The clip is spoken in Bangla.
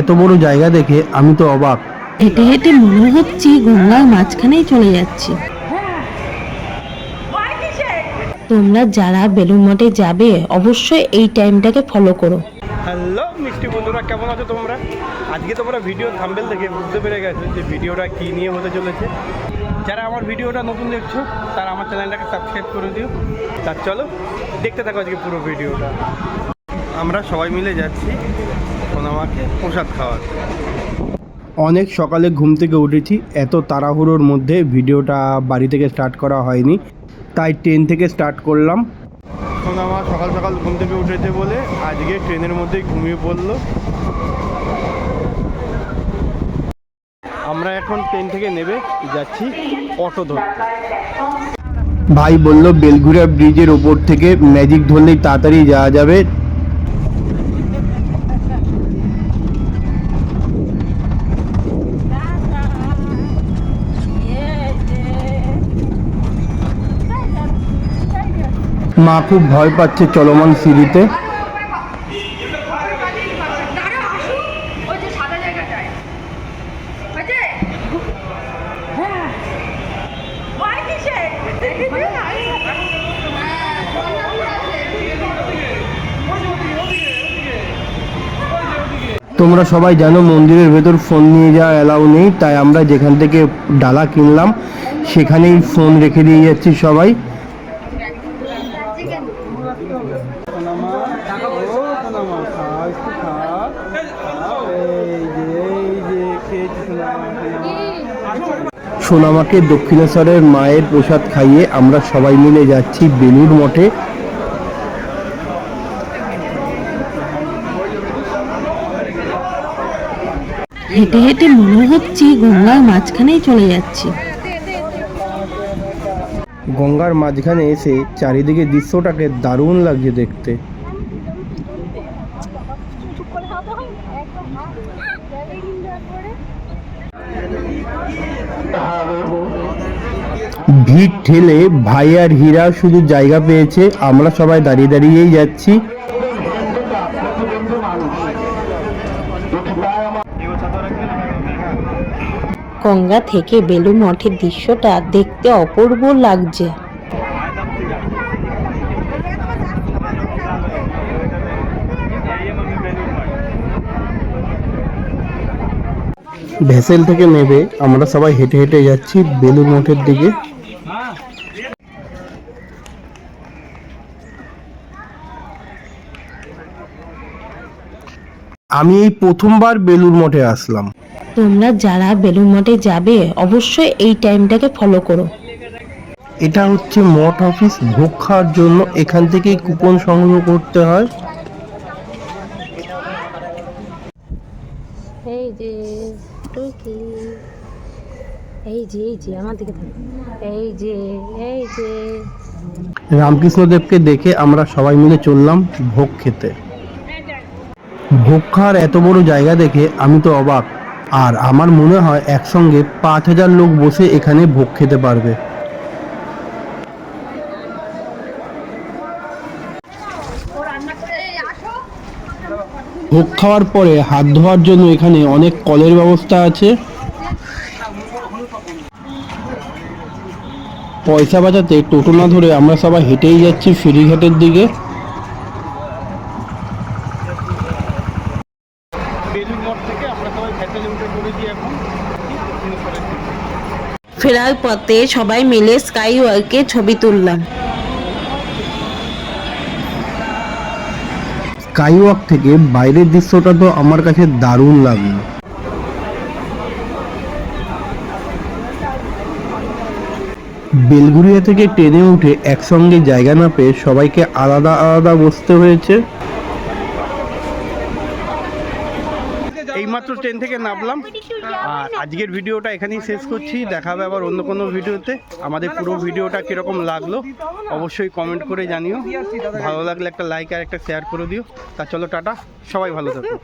এত বড় জায়গা দেখে আমি তো অবাক। হেঁটে হেঁটে মনে হচ্ছে গঙ্গার মাঝখানেই চলে যাচ্ছি। তোমরা যারা বেলুন মঠে যাবে অবশ্যই এই টাইমটাকে ফলো করো। হ্যালো মিষ্টি বন্ধুরা কেমন আছো তোমরা? আজকে তোমরা ভিডিও থাম্বেল দেখে বুঝতে পেরে গেছো যে ভিডিওটা কী নিয়ে হতে চলেছে। যারা আমার ভিডিওটা নতুন দেখছ তারা আমার চ্যানেলটাকে সাবস্ক্রাইব করে দিও। তার চলো দেখতে থাকো আজকে পুরো ভিডিওটা। আমরা সবাই মিলে যাচ্ছি। সোনামাকে প্রসাদ খাওয়াতে। অনেক সকালে ঘুম থেকে উঠেছি এত তাড়াহুড়োর মধ্যে ভিডিওটা বাড়ি থেকে স্টার্ট করা হয়নি তাই ট্রেন থেকে স্টার্ট করলাম। আমার সকাল সকাল ঘুম থেকে উঠেছে বলে আজকে ট্রেনের মধ্যেই ঘুমিয়ে পড়ল। আমরা এখন ট্রেন থেকে নেবে যাচ্ছি অটো ধরতে। ভাই বলল বেলঘুরা ব্রিজের ওপর থেকে ম্যাজিক ধরলেই তাড়াতাড়ি যাওয়া যাবে। মা খুব ভয় পাচ্ছে চলমান সিঁড়িতে? তোমরা সবাই জানো মন্দিরের ভেতর ফোন নিয়ে যাওয়া অ্যালাউ নেই, তাই আমরা যেখান থেকে ডালা কিনলাম, সেখানেই ফোন রেখে দিয়ে যাচ্ছি সবাই সোনামাকে দক্ষিণেশ্বরের মায়ের প্রসাদ খাইয়ে আমরা সবাই মিলে যাচ্ছি বেলুর মঠে। হেঁটে হেঁটে মনে হচ্ছে গঙ্গার মাঝখানেই চলে যাচ্ছি। গঙ্গার মাঝখানে এসে চারিদিকে দৃশ্যটাকে দারুণ লাগছে দেখতে। ভিড় ঠেলে ভাই আর হীরা শুধু জায়গা পেয়েছে, আমরা সবাই দাঁড়িয়ে দাঁড়িয়েই যাচ্ছি। গঙ্গা থেকে বেলুন মঠের দৃশ্যটা দেখতে অপূর্ব লাগছে। ভেসেল থেকে নেবে, আমরা সবাই হেঁটে হেঁটে যাচ্ছি বেলুর মঠের দিকে। আমি এই প্রথমবার বেলুর মঠে আসলাম। তোমরা যারা বেলুন মঠে যাবে অবশ্যই এই টাইমটাকে ফলো করো। এটা হচ্ছে মঠ অফিস ভোগ খাওয়ার জন্য এখান থেকেই কুপন সংগ্রহ করতে হয়। এই যে টুকি। এই যে এই যে আমার দিকে এই যে এই যে। রামকৃষ্ণদেবকে দেখে আমরা সবাই মিলে চললাম ভোগ খেতে। ভোগ খাওয়ার এত বড় জায়গা দেখে আমি তো অবাক। আর আমার মনে হয় একসঙ্গে পাঁচ হাজার লোক বসে এখানে ভোগ খেতে পারবে। ভোগ খাওয়ার পরে হাত ধোয়ার জন্য এখানে অনেক কলের ব্যবস্থা আছে। পয়সা বাঁচাতে টোটো না ধরে আমরা সবাই হেঁটেই যাচ্ছি ফেরিঘাটের দিকে। ফেরার পথে সবাই মিলে স্কাই ওয়ার্কে ছবি তুললাম। স্কাইওয়াক থেকে বাইরের দৃশ্যটা তো আমার কাছে দারুণ লাগল। বেলগুড়িয়া থেকে ট্রেনে উঠে একসঙ্গে জায়গা না পেয়ে সবাইকে আলাদা আলাদা বসতে হয়েছে। এইমাত্র ট্রেন থেকে নামলাম। আর আজকের ভিডিওটা এখানেই শেষ করছি। দেখা হবে আবার অন্য কোনো ভিডিওতে। আমাদের পুরো ভিডিওটা কীরকম লাগল অবশ্যই কমেন্ট করে জানিও। ভালো লাগলে একটা লাইক আর একটা শেয়ার করে দিও। তা চলো, টাটা। সবাই ভালো থাকো।